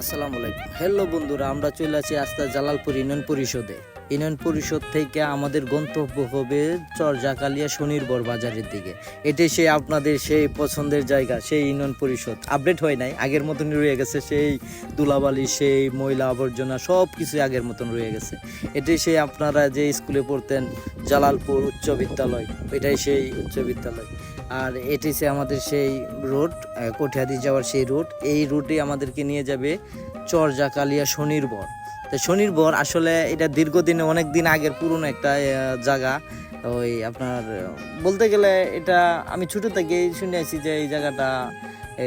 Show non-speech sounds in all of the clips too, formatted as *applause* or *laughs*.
আসসালামু আলাইকুম। হ্যালো বন্ধুরা, আমরা চলে আস্তে জালালপুর ইউনিয়ন পরিষদে। ইউনিয়ন পরিষদ থেকে আমাদের গন্তব্য হবে চরজাকালিয়া শনিরবর বাজারের দিকে। সেই আপনাদের সেই পছন্দের জায়গা, সেই ইউনিয়ন পরিষদ। আপডেট হয় নাই, আগের মতন রয়ে গেছে সেই দুলাবালি, সেই ময়লা আবর্জনা সব কিছু আগের মতন রয়ে গেছে। এটাই সেই আপনারা যে স্কুলে পড়তেন জালালপুর উচ্চ বিদ্যালয়, এটাই সেই উচ্চ বিদ্যালয়। আর এটি সে আমাদের সেই রোড কঠিয়াদি যাওয়ার সেই রুট। এই রুটে আমাদেরকে নিয়ে যাবে চরজাকালিয়া শনিরবর। তো শনিরবর আসলে এটা দীর্ঘদিনে অনেক দিন আগের পুরনো একটা জায়গা। ওই আপনার, বলতে গেলে এটা আমি ছোটো থেকেই শুনে আছি যে এই জায়গাটা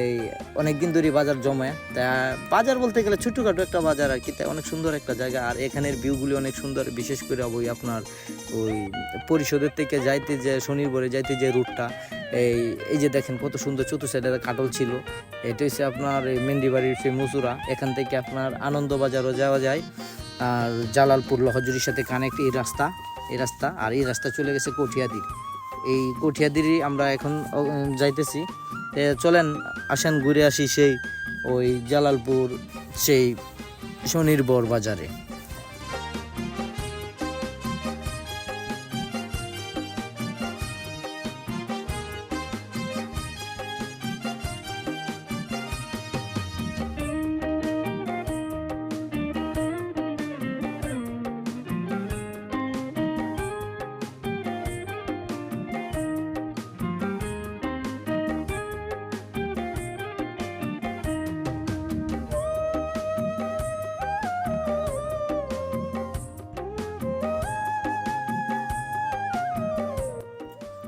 এই অনেক দিন ধরে বাজার জমে। তা বাজার বলতে গেলে ছোটোখাটো একটা বাজার আর কি তাই অনেক সুন্দর একটা জায়গা। আর এখানের ভিউগুলি অনেক সুন্দর, বিশেষ করে ওই আপনার ওই পরিষদের থেকে যাইতে যে শনিরবরে যাইতে যে রুটটা এই এই যে দেখেন কত সুন্দর চতুর সাইডে কাটল ছিল। এটা হচ্ছে আপনার এই মেন্দিবাড়ির সেই মুসুরা। এখান থেকে আপনার আনন্দবাজারও যাওয়া যায়। আর জালালপুর লহজুরির সাথে কানেক্ট এই রাস্তা এই রাস্তা, আর এই রাস্তা চলে গেছে কঠিয়াদির। এই কঠিয়াদিরই আমরা এখন যাইতেছি। চলেন, আসেন, ঘুরে আসি সেই ওই জালালপুর, সেই শনিরবর বাজারে।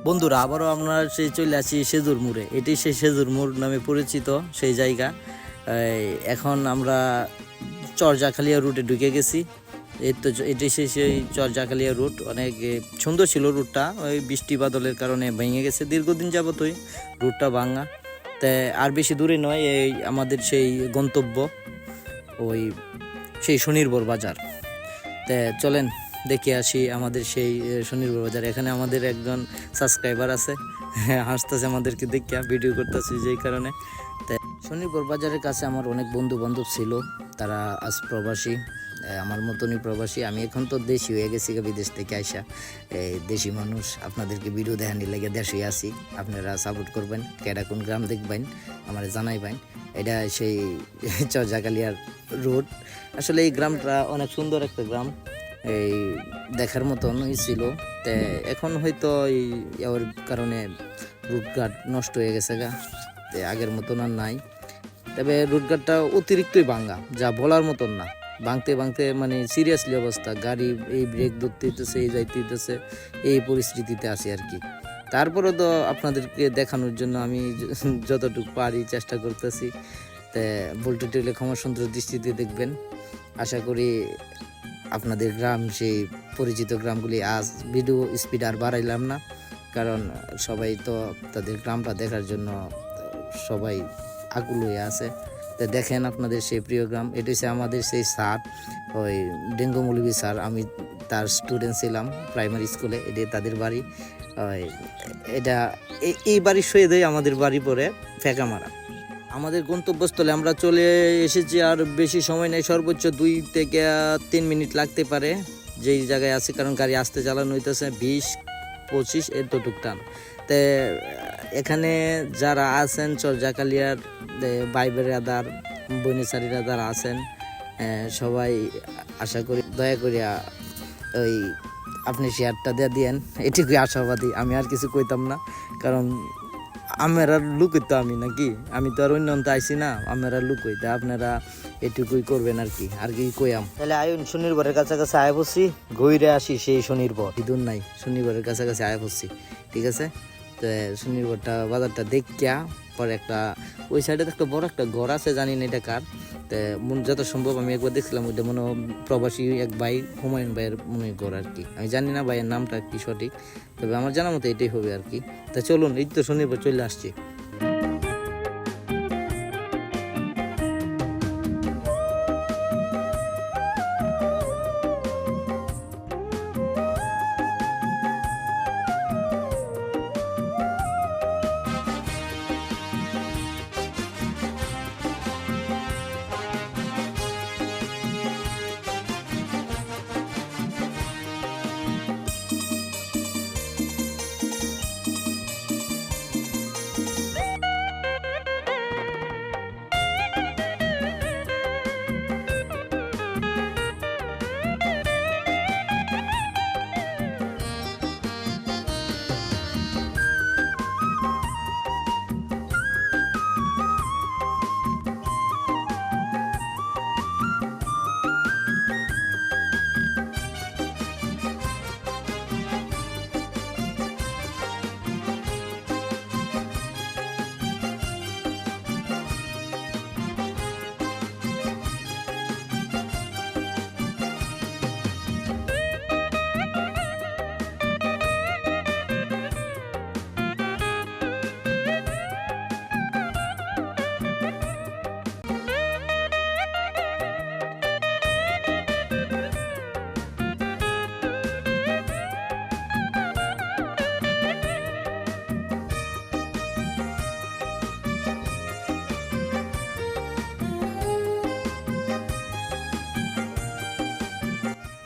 বন্ধুরা, আবারও আমরা সেই চলে আসি সেজুর মোড়ে। এটি সেই সেজুর মোড় নামে পরিচিত সেই জায়গা। এখন আমরা চরজাখালিয়া রুটে ঢুকে গেছি। এই তো এটি সেই সেই চরজাখালিয়া রুট। অনেক সুন্দর ছিল রুটটা। ওই বৃষ্টি বাদলের কারণে ভেঙে গেছে দীর্ঘদিন যাবতই রুটটা ভাঙা। তা, আর বেশি দূরে নয়, এই আমাদের সেই গন্তব্য, ওই সেই শনিরবর বাজার। তা, চলেন। দেখে আসি আমাদের সেই এ, শনিরবর বাজার। এখানে আমাদের একজন সাবস্ক্রাইবার আছে। হাসতেছে আমাদেরকে দেখিয়া ভিডিও করতেছি যেই কারণে। তা শনিরবর বাজারের কাছে আমার অনেক বন্ধু বান্ধব ছিল। তারা আজ প্রবাসী আমার মতনই প্রবাসী। আমি এখন তো দেশি হয়ে গেছি বিদেশ থেকে আসা এই দেশি মানুষ আপনাদেরকে ভিডিও দেখানি লেগে দেশে আসি আপনারা সাপোর্ট করবেন কেডা কোন গ্রাম দেখবেন আমার জানাইবেন। এটা সেই চরজাকালিয়ার রোড আসলে এই গ্রামটা অনেক সুন্দর একটা গ্রাম। এই দেখার মতনই ছিল। তে এখন হয়তো এই ওর কারণে রুটঘাট নষ্ট হয়ে গেছে গা। তে আগের মতন আর নাই। তবে রুটঘাটটা অতিরিক্তই ভাঙ্গা, যা বলার মতন না। ভাঙতে ভাঙতে মানে সিরিয়াসলি অবস্থা, গাড়ি এই ব্রেক ধরতে হইতেছে এই যাইতে হইতেছে এই পরিস্থিতিতে আছি আর কি। তারপরে তো আপনাদেরকে দেখানোর জন্য আমি *laughs* যতটুকু পারি চেষ্টা করতেছি। তে বলতে টেলে ক্ষমা সুন্দর দৃষ্টিতে দেখবেন। আশা করি আপনাদের গ্রাম, সেই পরিচিত গ্রামগুলি আজ ভিডিও স্পিড আর বাড়াইলাম না। কারণ সবাই তো তাদের গ্রামটা দেখার জন্য সবাই আকুল হয়ে আছে। তো দেখেন আপনাদের সেই প্রিয় গ্রাম, এটি হচ্ছে আমাদের সেই স্যার, ওই ডেঙ্গু মৌলবী স্যার। আমি তার স্টুডেন্ট ছিলাম প্রাইমারি স্কুলে এটি তাদের বাড়ি। এটা এই- বাড়ির সহিতই আমাদের বাড়ি পরে ফেঁকামারা আমাদের গন্তব্যস্থলে আমরা চলে এসেছি আর বেশি সময় নেই, সর্বোচ্চ দুই থেকে তিন মিনিট লাগতে পারে। যেই জায়গায় আছে, কারণ গাড়ি আসতে চালানো হইতেছে বিশ, পঁচিশ, এতটুক টান। তে, এখানে যারা আছেন, চরজাকালিয়ার ভাই বেড়াদার বনিসারি রাদার আছেন সবাই আশা করি, দয়া করিয়া ওই আপনি শেয়ারটা দিয়ে দিয়েন। এটুকুই আশাবাদী, আমি আর কিছু কইতাম না, কারণ আমার আর লুক হইতো আমি নাকি? আমি তো আর অন্য অন্ত আইসি না আমার আর লুক হইতে। আপনারা এটুকুই করবেন আর কি আর কি কইয়াম। তাহলে আয়ুন শনিবারের কাছাকাছি আয় বসছি ঘুরে আসি সেই শনিবার ইদুন নাই শনিবারের কাছাকাছি আয় বসছি ঠিক আছে? তো শনিবারটা বাজারটা দেখিয়া পরে একটা, ওই সাইডে একটা বড় একটা ঘর আছে, জানি না এটা কার। তো যত সম্ভব আমি একবার দেখছিলাম, ওইটা মনে প্রবাসী এক ভাই, হুমায়ুন ভাইয়ের মনে ঘর আর কি আমি জানি না ভাইয়ের নামটা কি সঠিক, তবে আমার জানা মতো এটাই হবে আর কি তা চলুন, এই তো শনিবার চলে আসছি।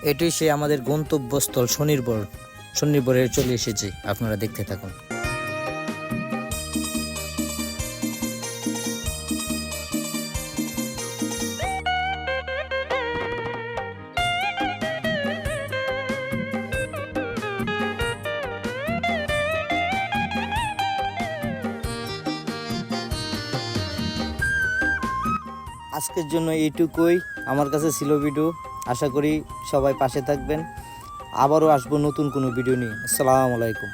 এটাই সে আমাদের গন্তব্যস্থল শনির্বর শনির্বরে চলে এসেছে। আপনারা দেখতে থাকুন। আজকের জন্য এইটুকুই। আমার কাছে ছিল ভিডিও। আশা করি সবাই পাশে থাকবেন। আবারও আসব নতুন কোনো ভিডিও নিয়ে। আসসালামু আলাইকুম।